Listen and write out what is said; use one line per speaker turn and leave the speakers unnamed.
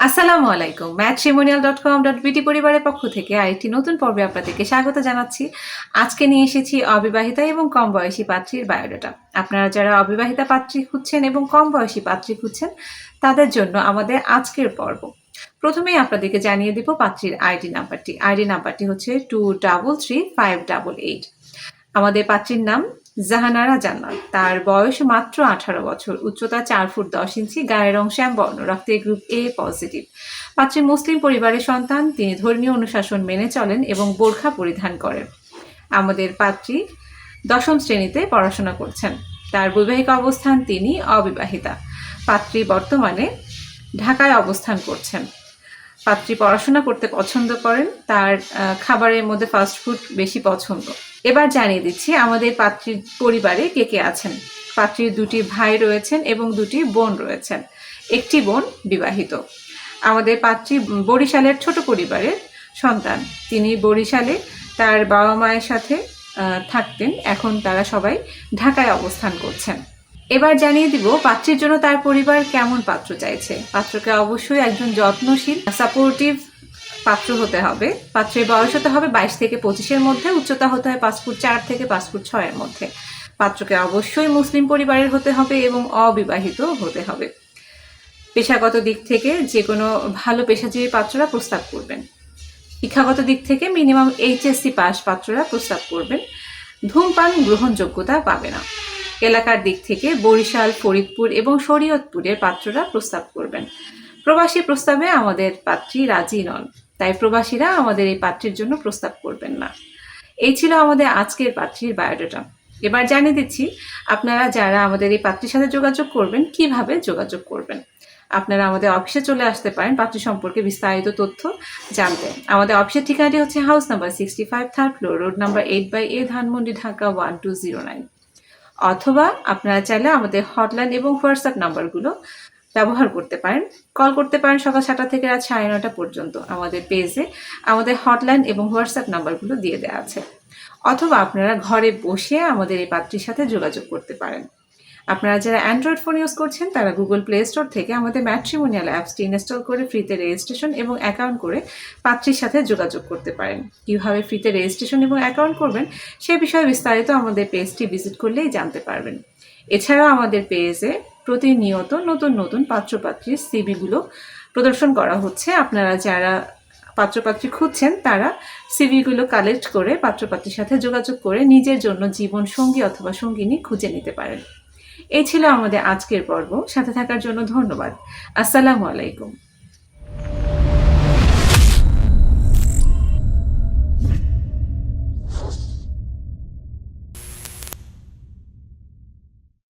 আসসালামু আলাইকুম। Matrimonial dot com dot বিটি পরিবারের পক্ষ থেকে আরেকটি নতুন পর্বে আপনাদেরকে স্বাগত জানাচ্ছি। আজকে নিয়ে এসেছি অবিবাহিতা এবং কম বয়সী পাত্রীর বায়োডাটা। আপনারা যারা অবিবাহিতা পাত্রী খুঁজছেন এবং কম বয়সী পাত্রী খুঁজছেন, তাদের জন্য আমাদের আজকের পর্ব। প্রথমেই আপনাদেরকে জানিয়ে দিব পাত্রীর আইডি নাম্বারটি। আইডি নাম্বারটি হচ্ছে two double three five double eight আমাদের পাত্রীর নাম জাহানারা জান্নাত। তার বয়স মাত্র আঠারো বছর। উচ্চতা চার ফুট দশ ইঞ্চি, গায়ের রং শ্যামবর্ণ, রক্তের গ্রুপ এ পজিটিভ পাত্রী মুসলিম পরিবারের সন্তান, তিনি ধর্মীয় অনুশাসন মেনে চলেন এবং বোরখা পরিধান করেন। আমাদের পাত্রী দশম শ্রেণীতে পড়াশোনা করছেন। তার বৈবাহিক অবস্থান তিনি অবিবাহিতা। পাত্রী বর্তমানে ঢাকায় অবস্থান করছেন। পাত্রী পড়াশোনা করতে পছন্দ করেন, তার খাবারের মধ্যে ফাস্ট ফুড বেশি পছন্দ। এবার জানিয়ে দিচ্ছি, আমাদের পাত্রীর পরিবারে কে কে আছেন? পাত্রীর দুটি ভাই রয়েছেন এবং দুটি বোন রয়েছেন। একটি বোন বিবাহিত। আমাদের পাত্রী বরিশালের ছোট পরিবারের সন্তান। তিনি বরিশালে তার বাবা মায়ের সাথে থাকতেন। এখন তারা সবাই ঢাকায় অবস্থান করছেন। এবার জানিয়ে দিব পাত্রের জন্য তার পরিবার কেমন পাত্র চাইছে। পাত্রকে অবশ্যই একজন যত্নশীল সাপোর্টিভ পাত্র হতে হবে। পাত্রের বয়স হতে হবে বাইশ থেকে পঁচিশের মধ্যে, উচ্চতা হতে হয় পাঁচ ফুট চার থেকে পাঁচ ফুট ছয়ের মধ্যে। পাত্রকে অবশ্যই মুসলিম পরিবারের হতে হবে এবং অবিবাহিত হতে হবে। পেশাগত দিক থেকে যে কোনো ভালো পেশাজীবী পাত্ররা প্রস্তাব করবেন। শিক্ষাগত দিক থেকে মিনিমাম এইচএসসি পাস পাত্ররা প্রস্তাব করবেন। ধূমপান গ্রহণযোগ্যতা পাবে না। এলাকার দিক থেকে বরিশাল, ফরিদপুর এবং শরীয়তপুরের পাত্ররা প্রস্তাব করবেন। প্রবাসী প্রস্তাবে আমাদের পাত্রী রাজি নন, তাই প্রবাসীরা আমাদের এই পাত্রীর জন্য প্রস্তাব করবেন না। এই ছিল আমাদের আজকের পাত্রীর বায়োডাটা। এবার জানিয়ে দিচ্ছি, আপনারা যারা আমাদের এই পাত্রীর সাথে যোগাযোগ করবেন, কীভাবে যোগাযোগ করবেন? আপনারা আমাদের অফিসে চলে আসতে পারেন, পাত্রী সম্পর্কে বিস্তারিত তথ্য জানতে। আমাদের অফিসের ঠিকানাটি হচ্ছে house number sixty five third floor road number eight by A Dhanmondi, Dhaka one two zero nine অথবা আপনারা চাইলে আমাদের হটলাইন এবং হোয়াটসঅ্যাপ নাম্বারগুলো ব্যবহার করতে পারেন। কল করতে পারেন সকাল সাতটা থেকে রাত সাড়ে নটা পর্যন্ত আমাদের পেজে আমাদের হটলাইন এবং হোয়াটসঅ্যাপ নাম্বারগুলো দিয়ে দেওয়া আছে। অথবা আপনারা ঘরে বসে আমাদের এই পাত্রীর সাথে যোগাযোগ করতে পারেন। আপনারা যারা অ্যান্ড্রয়েড ফোন ইউজ করছেন, তারা গুগল প্লে স্টোর থেকে আমাদের ম্যাট্রিমোনিয়াল অ্যাপসটি ইনস্টল করে ফ্রিতে রেজিস্ট্রেশন এবং অ্যাকাউন্ট করে পাত্রীর সাথে যোগাযোগ করতে পারেন। কীভাবে ফ্রিতে রেজিস্ট্রেশন এবং অ্যাকাউন্ট করবেন, সে বিষয়ে বিস্তারিত আমাদের পেজটি ভিজিট করলেই জানতে পারবেন। এছাড়াও আমাদের পেজে প্রতিনিয়ত নতুন নতুন পাত্রপাত্রীর সিবিগুলো প্রদর্শন করা হচ্ছে। আপনারা যারা পাত্রপাত্রী খুঁজছেন, তারা সিভিগুলো কালেক্ট করে পাত্রপাত্রীর সাথে যোগাযোগ করে নিজের জন্য জীবন সঙ্গী অথবা সঙ্গিনী খুঁজে নিতে পারেন। এই ছিল আমাদের আজকের পর্ব। সাথে থাকার জন্য ধন্যবাদ। আসসালামু আলাইকুম।